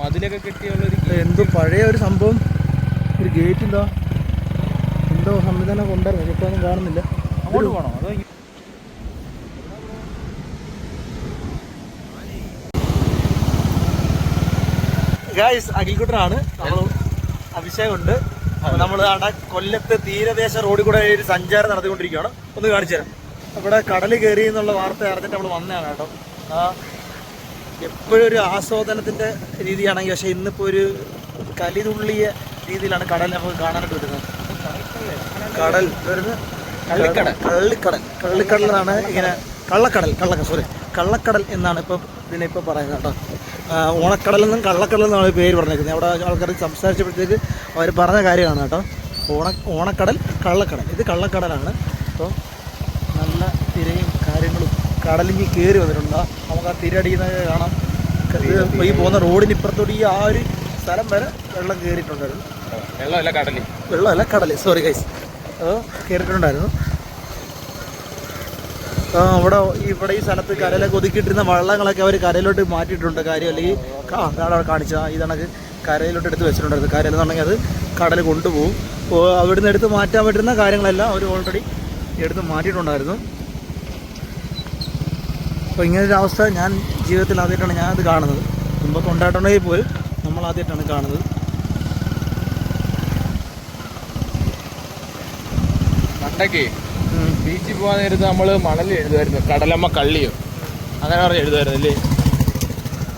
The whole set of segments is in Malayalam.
മതിലൊക്കെ കെട്ടിയുള്ള ഒരു എന്തോ പഴയ ഒരു സംഭവം? ഒരു ഗേറ്റ് എന്താ എന്തോ സംവിധാനം കൊണ്ടായിരുന്നു ഇപ്പോൾ ഒന്നും കാണുന്നില്ല. അങ്ങോട്ട് പോകണോ അതോ ഗായ്സ് അഖിൽക്കുട്ടനാണ്. നമ്മൾ അഭിഷേകമുണ്ട് നമ്മൾ അവിടെ കൊല്ലത്ത് തീരദേശ റോഡിൽ കൂടെ ഒരു സഞ്ചാരം നടത്തിക്കൊണ്ടിരിക്കുകയാണ്. ഒന്ന് കാണിച്ചു തരാം ഇവിടെ കടൽ കയറി എന്നുള്ള വാർത്ത അറിഞ്ഞിട്ട് നമ്മൾ വന്നതാണ് കേട്ടോ. ആ എപ്പോഴും ഒരു ആസ്വാദനത്തിന്റെ രീതിയാണെങ്കിൽ പക്ഷേ ഇന്നിപ്പോൾ ഒരു കലിതുള്ളിയ രീതിയിലാണ് കടൽ നമുക്ക് കാണാനായിട്ട് വരുന്നത് കടൽ വരുന്നത് കള്ളിക്കടൽ. കള്ളിക്കടൽ. എന്നാണ് ഇങ്ങനെ കള്ളക്കടൽ കള്ളക്കടൽ സോറി കള്ളക്കടൽ എന്നാണ് ഇപ്പം ഇതിനെ ഇപ്പം പറയുന്നത് കേട്ടോ. ഓണക്കടൽ എന്നും കള്ളക്കടൽ എന്നാണ് പേര് പറഞ്ഞേക്കുന്നത്. അവിടെ ആൾക്കാർ സംസാരിച്ചപ്പോഴത്തേക്ക് അവർ പറഞ്ഞ കാര്യമാണ് കേട്ടോ. ഓണ ഓണക്കടൽ കള്ളക്കടൽ. ഇത് കള്ളക്കടലാണ്. അപ്പോൾ കടലിഞ്ഞ് കയറി വന്നിട്ടുണ്ട്. നമുക്ക് ആ തിരടിയുന്നത് കാണാം. ഈ പോകുന്ന റോഡിന് ഇപ്പുറത്തോട്ട് ഈ ആ ഒരു സ്ഥലം വരെ വെള്ളം കയറിയിട്ടുണ്ടായിരുന്നു വെള്ളമല്ല വെള്ളമല്ല കടൽ സോറി അത് കയറിയിട്ടുണ്ടായിരുന്നു അവിടെ ഇവിടെ ഈ സ്ഥലത്ത് കരയിലൊക്കെ ഒതുക്കിയിട്ടിരുന്ന വള്ളങ്ങളൊക്കെ അവർ കരയിലോട്ട് മാറ്റിയിട്ടുണ്ട്. കാര്യം അല്ലെങ്കിൽ അവിടെ കാണിച്ച ഇതണക്ക് കരയിലോട്ട് എടുത്ത് വെച്ചിട്ടുണ്ടായിരുന്നു കരയിൽ എന്നുണ്ടെങ്കിൽ അത് കടൽ കൊണ്ടുപോകും. അപ്പോൾ അവിടുന്ന് എടുത്ത് മാറ്റാൻ പറ്റുന്ന കാര്യങ്ങളെല്ലാം അവർ ഓൾറെഡി എടുത്ത് മാറ്റിയിട്ടുണ്ടായിരുന്നു. അപ്പോൾ ഇങ്ങനൊരു അവസ്ഥ ഞാൻ ജീവിതത്തിൽ ആദ്യമായിട്ടാണ് ഞാനത് കാണുന്നത്. മുമ്പൊക്കെ ഉണ്ടായിട്ടുണ്ടെങ്കിൽ പോലും നമ്മൾ ആദ്യമായിട്ടാണ് കാണുന്നത്. പണ്ടൊക്കെ ബീച്ചിൽ പോകാൻ നേരത്ത് നമ്മൾ മണൽ എഴുതുമായിരുന്നു കടലമ്മ കള്ളിയോ. അങ്ങനെ പറഞ്ഞ് എഴുതുമായിരുന്നു അല്ലേ?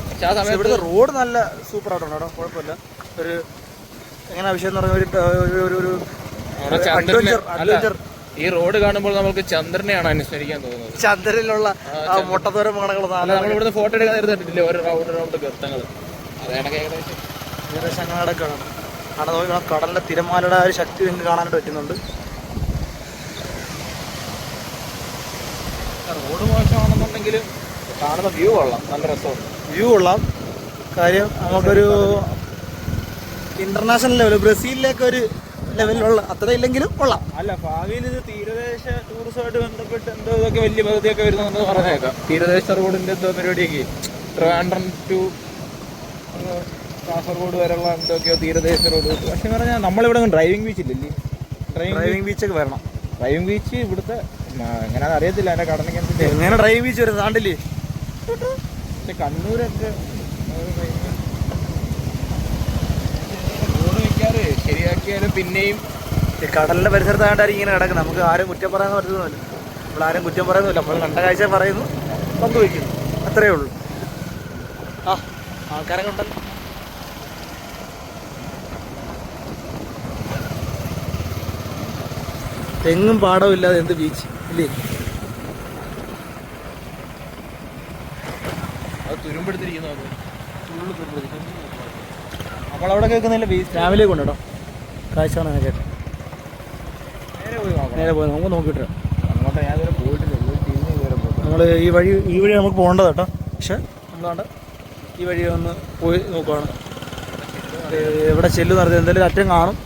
പക്ഷെ ആ സമയത്ത് ഇവിടുത്തെ റോഡ് നല്ല സൂപ്പർ ആയിട്ടുണ്ട് കേട്ടോ കുഴപ്പമില്ല. ഒരു എങ്ങനെ വിഷയം എന്ന് പറഞ്ഞാൽ ഒരു ഒരു- ഒരു ഒരു ഈ റോഡ് കാണുമ്പോൾ നമുക്ക് ചന്ദ്രനെയാണ് അനുസ്മരിക്കാൻ തോന്നുന്നത്. ചന്ദ്രനിലുള്ള മുട്ടത്തോരം നമ്മൾ ഇവിടുന്ന് ഫോട്ടോ എടുക്കാൻ ഓരോ റൗണ്ട് റൗണ്ട് ഗർത്തങ്ങൾ ഏകദേശം. ഏകദേശം അങ്ങനെ അവിടെ കടലിന്റെ തിരമാലയുടെ ആ ഒരു ശക്തി നിങ്ങൾക്ക് കാണാനായിട്ട് പറ്റുന്നുണ്ട്. റോഡ് മോശമാണെന്നുണ്ടെങ്കിലും കാണുന്ന വ്യൂ കൊള്ളാം. നല്ല രസമാണ്. വ്യൂ കൊള്ളാം. കാര്യം നമുക്കൊരു ഇന്റർനാഷണൽ ലെവൽ ബ്രസീലിലേക്ക് ഒരു ലെവലിലുള്ള അത്ര ഇല്ലെങ്കിലും കൊള്ളാം. അല്ല ഭാവിയിൽ ഇത് തീരദേശ ടൂറിസമായിട്ട് ബന്ധപ്പെട്ട് എന്തോ ഇതൊക്കെ വലിയ പദ്ധതിയൊക്കെ വരുന്നെന്ന് പറഞ്ഞേക്കാം. തീരദേശ റോഡിന്റെ എന്തോ പരിപാടിയൊക്കെ. ട്രിവാൻഡ്രം ടു കാസർഗോഡ് വരെയുള്ള എന്തൊക്കെയോ തീരദേശ റോഡ് പക്ഷെ പറഞ്ഞാൽ നമ്മളിവിടെ ഡ്രൈവിംഗ് ബീച്ച് ഇല്ലല്ലേ? ഡ്രൈവിംഗ് ബീച്ചൊക്കെ വരണം. ഡ്രൈവിംഗ് ബീച്ച് ഇവിടുത്തെ എങ്ങനെയാണെന്ന് അറിയത്തില്ല. എന്റെ കടന്നിക്കനുസരിച്ച് എങ്ങനെ ഡ്രൈവിംഗ് ബീച്ച് വരുന്നത്? താണ്ടില്ലേ? പക്ഷെ കണ്ണൂരൊക്കെ മിക്കാറ് ശരിയാക്കിയാലും പിന്നെയും കടലിന്റെ പരിസരത്തായിട്ടായിരിക്കും ഇങ്ങനെ കിടക്കുന്നത് നമുക്ക് ആരും കുറ്റം പറയാൻ പറ്റുന്നില്ല നമ്മൾ ആരും കുറ്റം പറയുന്നില്ല. നമ്മൾ കണ്ട കാഴ്ച പറയുന്നു. പങ്കുവയ്ക്കുന്നു. അത്രയേ ഉള്ളൂ. ആ ആൾക്കാരൊക്കെ ഉണ്ടല്ലോ തെങ്ങും പാടവും ഇല്ലാതെ എന്ത് ബീച്ച്? ഇല്ലേ? അത് തുരുമ്പെടുത്തിരിക്കുന്നു അത്. ഫുള്ള് തുരുമ്പെടുത്തിരിക്കുന്നു അവിടെ കേൾക്കുന്നില്ല ബീച്ച് രാവിലെ കൊണ്ടോ കാഴ്ച കാണാൻ കേട്ടോ. നേരെ പോയി നമുക്ക് നോക്കിയിട്ട് നമ്മൾ ഈ വഴി ഈ വഴി നമുക്ക് പോകേണ്ടത് കേട്ടോ. പക്ഷെ നമ്മളാണ്ട് ഈ വഴി ഒന്ന് പോയി നോക്കുവാണ്. എവിടെ ചെല്ലും നടത്തി എന്തെങ്കിലും അറ്റം കാണും.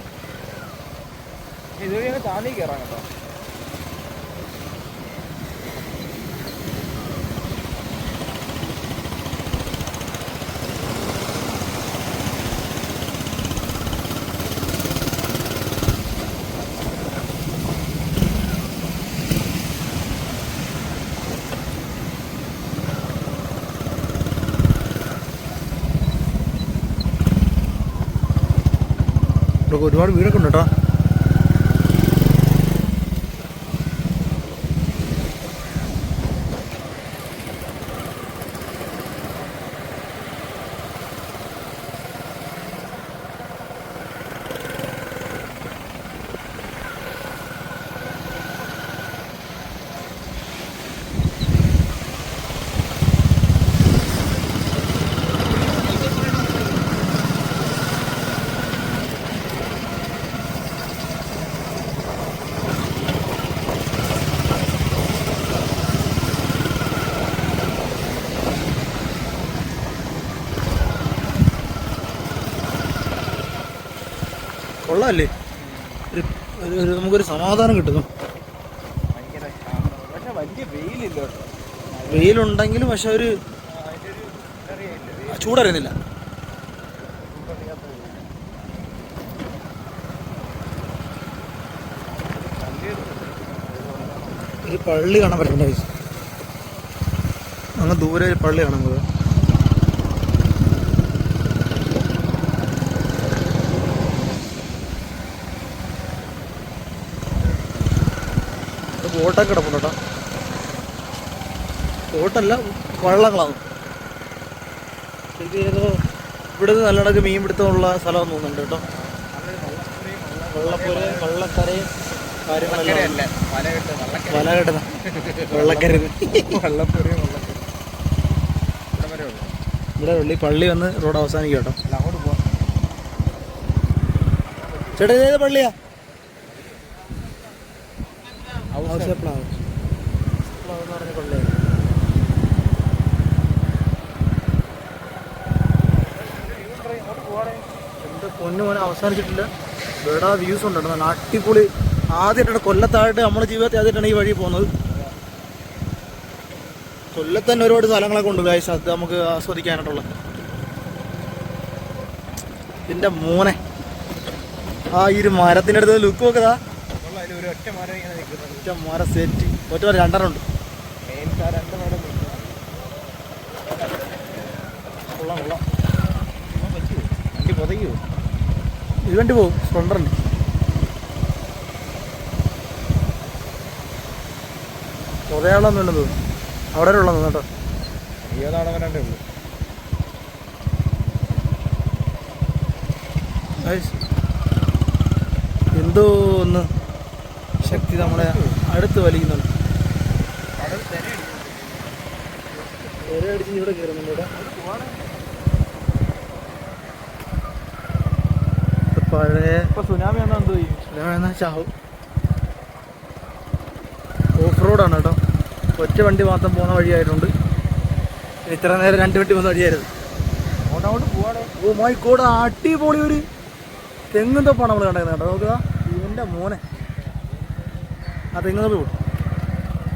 ഇതുവഴി കയറാം താണ്ടി ഒരുപാട് വീടൊക്കെ ഉണ്ട് കേട്ടോ കൊള്ളാമല്ലേ ഒരു ഒരു- നമുക്കൊരു സമാധാനം കിട്ടുന്നു. വെയിലുണ്ടെങ്കിലും പക്ഷെ ഒരു ചൂടറിയുന്നില്ല. ഒരു പള്ളി കാണാൻ പറ്റുന്നുണ്ട്. അങ്ങ് ദൂരെ ഒരു പള്ളി കാണാൻ പോകുക ബോട്ടൊക്കെ കിടപ്പുണ്ട് കേട്ടോ. ബോട്ടല്ല വള്ളങ്ങളാണ്. ശരിക്കും ഏതോ ഇവിടെ നിന്ന് നല്ലോണക്ക് മീൻ പിടുത്തമുള്ള സ്ഥലം തോന്നുന്നുണ്ട് കേട്ടോ. വെള്ളപ്പുര വള്ളക്കരയും കാര്യങ്ങളെല്ലാം വല കെട്ടുന്ന വെള്ളക്കര. വള്ളപ്പുരയും ഇവിടെ ഉള്ളു പള്ളി വന്ന് റോഡ് അവസാനിക്കും കേട്ടോ. അങ്ങോട്ട് പോവാം. ചേട്ടാ ഇതേത് പള്ളിയാ ഔസേപ്പ്. ഔസേപ്ലാവ്. ഔസേപ്ലാവ് എന്ന് പറഞ്ഞ പള്ളിയാണ്. എന്റെ പൊന്നു മോനെ അവസാനിച്ചിട്ടില്ല. ഇവിടെ വ്യൂസ് ഉണ്ട് കേട്ടോ. നല്ല അടിപൊളി. ആദ്യമായിട്ടാണ് കൊല്ലത്തായിട്ട് നമ്മുടെ ജീവിതത്തിൽ ആദ്യമായിട്ടാണ് ഈ വഴി പോകുന്നത്. കൊല്ലത്ത് തന്നെ ഒരുപാട് സ്ഥലങ്ങളൊക്കെ ഉണ്ട് ഗായ്സ് അത് നമുക്ക് ആസ്വദിക്കാനായിട്ടുള്ള. എന്റെ മോനെ. ആ ഈ ഒരു മരത്തിന്റെ അടുത്ത് ലുക്ക് നോക്കതാ ഒറ്റ മരം സെറ്റ് ഒറ്റ മരം രണ്ടെണ്ണം ഉണ്ട് കൊള്ളാം കൊള്ളാം. പറ്റിയോ വണ്ടി പൊതയ്ക്കുമോ ഇത് വണ്ടി പോകും സ്പ്ലണ്ടറിന് കുറേയാളൊന്നും ഉണ്ടെന്ന് തോന്നുന്നു. അവിടെ ഉള്ളത് കേട്ടോ. ഉള്ളൂ. എന്തോ ഒന്ന് ശക്തി നമ്മളെ അടുത്ത് വലിക്കുന്നുണ്ട്. അടിച്ച് ഇവിടെ കയറുന്നുണ്ട് ഇവിടെ. പഴയ സുനാമി ചാവും. ഓഫ് റോഡാണ് കേട്ടോ. ഒറ്റ വണ്ടി മാത്രം പോകുന്ന വഴിയായിട്ടുണ്ട് ഇത്ര നേരം രണ്ട് വണ്ടി പോകുന്ന വഴിയായിരുന്നു. ഓ മൈ ഗോഡ് അടിപൊളി ഒരു തെങ്ങും തൊപ്പാണ് നമ്മൾ കണ്ടത് കേട്ടോ. നോക്കുക ഇവന്റെ മോനെ. ആ തെങ്ങും തൊപ്പ് പോകും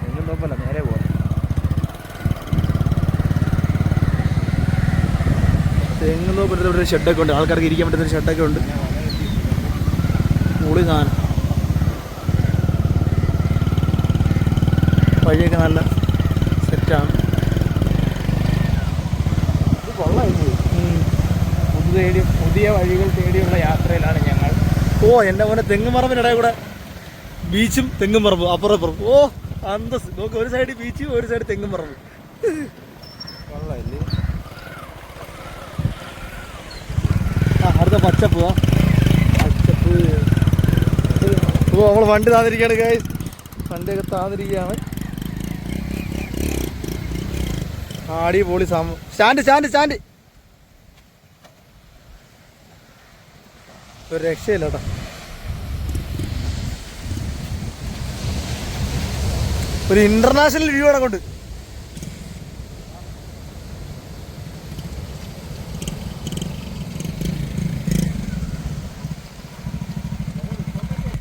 തെങ്ങും തൊപ്പല്ല നേരെ പോകാം തെങ്ങും തൊപ്പ് ഇവിടെ ഒരു ഷെഡൊക്കെ ഉണ്ട്. ആൾക്കാർക്ക് ഇരിക്കാൻ പറ്റുന്ന ഒരു ഷെഡൊക്കെ ഉണ്ട്. പൊളി സാധനം. വഴിയൊക്കെ നല്ല സെറ്റാണ് ഇത് കൊള്ളായിരുന്നു പുതു തേടി പുതിയ വഴികൾ തേടിയുള്ള യാത്രയിലാണ് ഞങ്ങൾ. ഓ എന്റെ മോനെ തെങ്ങും പറമ്പിനിടയിൽ കൂടെ ബീച്ചും തെങ്ങും പറമ്പും അപ്പുറം അപ്പുറം ഓ അന്തസ്. നോക്ക് ഒരു സൈഡ് ബീച്ച് ഒരു സൈഡ് തെങ്ങും പറമ്പ്. ആ അടുത്ത പച്ചപ്പ് പച്ചപ്പ്. ഓ നമ്മൾ വണ്ടി താന്നിരിക്കുകയാണ് കായ് വണ്ടിയൊക്കെ ആടി പോളി സാമ സ്റ്റാൻഡ് സ്റ്റാൻഡ് സ്റ്റാൻഡ് ഒരു രക്ഷയില്ല കേട്ടോ. ഒരു ഇന്റർനാഷണൽ വ്യൂ ആണ് കൊണ്ട്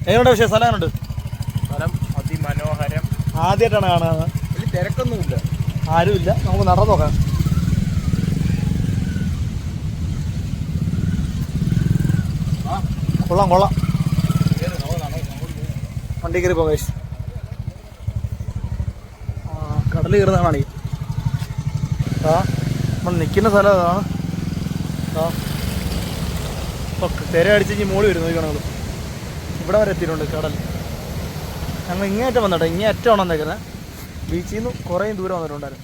എങ്ങനെയുണ്ട് പക്ഷേ സ്ഥലം എങ്ങനെയുണ്ട്? സ്ഥലം അതിമനോഹരം. ആദ്യമായിട്ടാണ് കാണുന്നത്. വലിയ തിരക്കൊന്നുമില്ല. ആരുമില്ല. നമുക്ക് നടന്നു നോക്കാം. കൊള്ളാം കൊള്ളാം. വണ്ടി കയറി. ആ കടൽ കയറുന്നതാണ്. ആ നമ്മൾ നിൽക്കുന്ന സ്ഥലം അതാണ്. ആ. തിര അടിച്ച് ഇനി മോളി വരും നോക്കണം നമ്മൾ ഇവിടെ വരെ എത്തിയിട്ടുണ്ട് കടൽ. ഞങ്ങൾ ഇങ്ങേറ്റം വന്നിട്ടോ ഇങ്ങേ അറ്റമാണ് വന്നേക്കുന്നത് ബീച്ചിൽ നിന്ന് കുറേ ദൂരം വന്നിട്ടുണ്ടായിരുന്നു.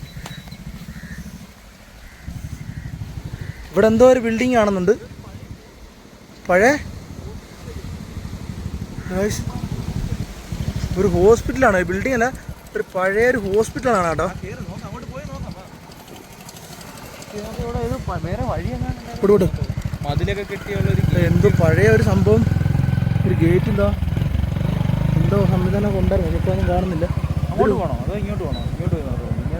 ഇവിടെ എന്തോ ഒരു ബിൽഡിംഗ് കാണുന്നുണ്ട്. പഴയ ഒരു ഹോസ്പിറ്റലാണ് ബിൽഡിംഗ് അല്ല ഒരു പഴയ ഒരു ഹോസ്പിറ്റലാണ് കേട്ടോ. എന്തോ പഴയ ഒരു സംഭവം? ഒരു ഗേറ്റ് എന്താ എന്തോ സംവിധാനം കൊണ്ടായിരുന്നു എനിക്കിപ്പോൾ ഒന്നും കാണുന്നില്ല. അങ്ങോട്ട് പോകണോ അതോ ഇങ്ങോട്ട് പോകണോ ഇങ്ങോട്ട്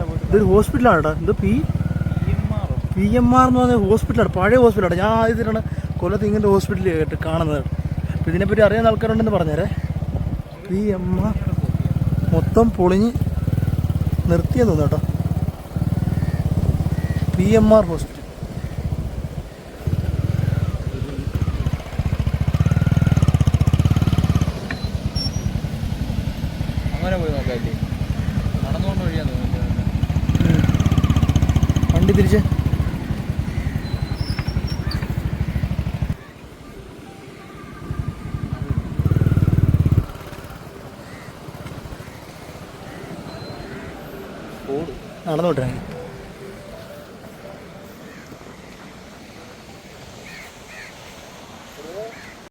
പോയി ഇതൊരു ഹോസ്പിറ്റലാണ് കേട്ടോ ഇത് പി? പി എം ആർ എന്ന് പറഞ്ഞ ഹോസ്പിറ്റലാണ് പഴയ ഹോസ്പിറ്റലാണ് ഞാൻ ആദ്യത്തിലാണ് കൊല്ലത്ത് ഇങ്ങനത്തെ ഹോസ്പിറ്റൽ കേട്ട് കാണുന്നത്. അപ്പം ഇതിനെപ്പറ്റി അറിയാൻ ആൾക്കാരുണ്ടെന്ന് പറഞ്ഞേരെ. പി എം ആർ മൊത്തം പൊളിഞ്ഞ് നിർത്തിയെന്ന് തോന്നുന്നു കേട്ടോ പി എം ആർ ഹോസ്പിറ്റൽ അങ്ങനെ പോയി നോക്കാല്ലേ നടന്നുകൊണ്ട് വഴിയാ തോന്നുന്നു വണ്ടി തിരിച്ച്. നടന്നു വിട്ടേ